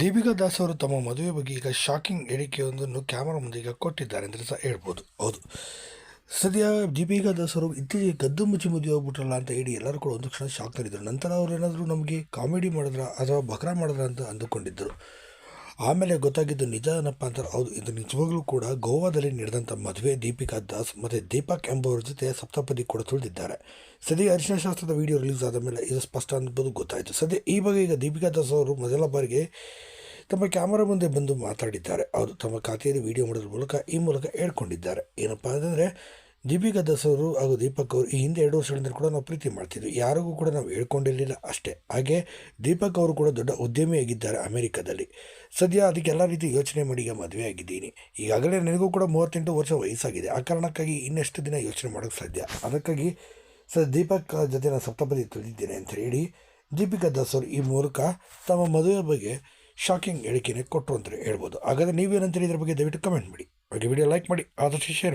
ದೀಪಿಕಾ ದಾಸ್ ಅವರು ತಮ್ಮ ಮದುವೆ ಬಗ್ಗೆ ಈಗ ಶಾಕಿಂಗ್ ಹೇಳಿಕೆಯೊಂದನ್ನು ಕ್ಯಾಮರಾ ಮುಂದೆ ಈಗ ಕೊಟ್ಟಿದ್ದಾರೆ ಅಂದರೆ ಸಹ ಹೇಳ್ಬೋದು. ಹೌದು. ಸದ್ಯ ದೀಪಿಕಾ ದಾಸ್ ಅವರು ಇತ್ತೀಚೆಗೆ ಗದ್ದು ಮುಚ್ಚಿ ಮದುವೆ ಹೋಗ್ಬಿಟ್ರಲ್ಲ ಅಂತ ಹೇಳಿ ಎಲ್ಲರೂ ಕೂಡ ಒಂದು ಕ್ಷಣ ಶಾಕ್ ತರಿದ್ರು ನಂತರ ಅವರು ಏನಾದರೂ ನಮಗೆ ಕಾಮಿಡಿ ಮಾಡಿದ್ರ ಅಥವಾ ಬಕ್ರಾ ಮಾಡಿದ್ರ ಅಂತ ಅಂದುಕೊಂಡಿದ್ದರು. ಆಮೇಲೆ ಗೊತ್ತಾಗಿದ್ದು ನಿಜ ಏನಪ್ಪ ಅಂತಾರೆ. ಹೌದು, ಇದು ನಿಜವಾಗ್ಲೂ ಕೂಡ ಗೋವಾದಲ್ಲಿ ನಡೆದಂಥ ಮದುವೆ ದೀಪಿಕಾ ದಾಸ್ ಮತ್ತು ದೀಪಕ್ ಎಂಬುವರ ಜೊತೆ ಸಪ್ತಪದಿ ಕೂಡ ತುಳಿದಿದ್ದಾರೆ ಸದ್ಯ ಅರಿಶಿನ ಶಾಸ್ತ್ರದ ವಿಡಿಯೋ ರಿಲೀಸ್ ಆದ ಮೇಲೆ ಇದು ಸ್ಪಷ್ಟ ಅನ್ನೋದು ಗೊತ್ತಾಯಿತು. ಸದ್ಯ ಈ ಬಗ್ಗೆ ಈಗ ದೀಪಿಕಾ ದಾಸ್ ಅವರು ಮೊದಲ ಬಾರಿಗೆ ತಮ್ಮ ಕ್ಯಾಮರಾ ಮುಂದೆ ಬಂದು ಮಾತಾಡಿದ್ದಾರೆ. ಅವರು ತಮ್ಮ ಖಾತೆಯಲ್ಲಿ ವಿಡಿಯೋ ಮಾಡೋದ್ರ ಮೂಲಕ ಈ ಮೂಲಕ ಹೇಳ್ಕೊಂಡಿದ್ದಾರೆ. ಏನಪ್ಪ ಅಂತಂದರೆ ದೀಪಿಕಾ ದಾಸರು ಹಾಗೂ ದೀಪಕ್ ಅವರು ಈ ಹಿಂದೆ ಎರಡು ವರ್ಷಗಳಿಂದ ಕೂಡ ನಾವು ಪ್ರೀತಿ ಮಾಡ್ತಿದ್ವಿ. ಯಾರಿಗೂ ಕೂಡ ನಾವು ಹೇಳ್ಕೊಂಡಿರಲಿಲ್ಲ ಅಷ್ಟೇ. ಹಾಗೆ ದೀಪಕ್ ಅವರು ಕೂಡ ದೊಡ್ಡ ಉದ್ಯಮಿಯಾಗಿದ್ದಾರೆ ಅಮೆರಿಕದಲ್ಲಿ. ಸದ್ಯ ಅದಕ್ಕೆ ಎಲ್ಲ ರೀತಿ ಯೋಚನೆ ಮಾಡಿ ಈಗ ಮದುವೆ ಆಗಿದ್ದೀನಿ. ಈಗಾಗಲೇ ನನಗೂ ಕೂಡ ಮೂವತ್ತೆಂಟು ವರ್ಷ ವಯಸ್ಸಾಗಿದೆ. ಆ ಕಾರಣಕ್ಕಾಗಿ ಇನ್ನೆಷ್ಟು ದಿನ ಯೋಚನೆ ಮಾಡೋಕ್ಕೆ ಸಾಧ್ಯ? ಅದಕ್ಕಾಗಿ ಸರ್, ದೀಪಕ್ ಜೊತೆ ನಾನು ಸಪ್ತಪದಿ ತಿಳಿದಿದ್ದೇನೆ ಅಂತ ಹೇಳಿ ದೀಪಿಕಾ ದಾಸ್ ಈ ಮೂಲಕ ತಮ್ಮ ಮದುವೆ ಬಗ್ಗೆ ಶಾಕಿಂಗ್ ಹೇಳಿಕೆನೆ ಕೊಟ್ಟರು ಅಂತ ಹೇಳ್ಬೋದು. ಹಾಗಾದರೆ ನೀವೇನಂತೇಳಿ ಇದ್ರ ಬಗ್ಗೆ ದಯವಿಟ್ಟು ಕಮೆಂಟ್ ಮಾಡಿ. ಹಾಗೆ ವಿಡಿಯೋ ಲೈಕ್ ಮಾಡಿ, ಆದಷ್ಟು ಶೇರ್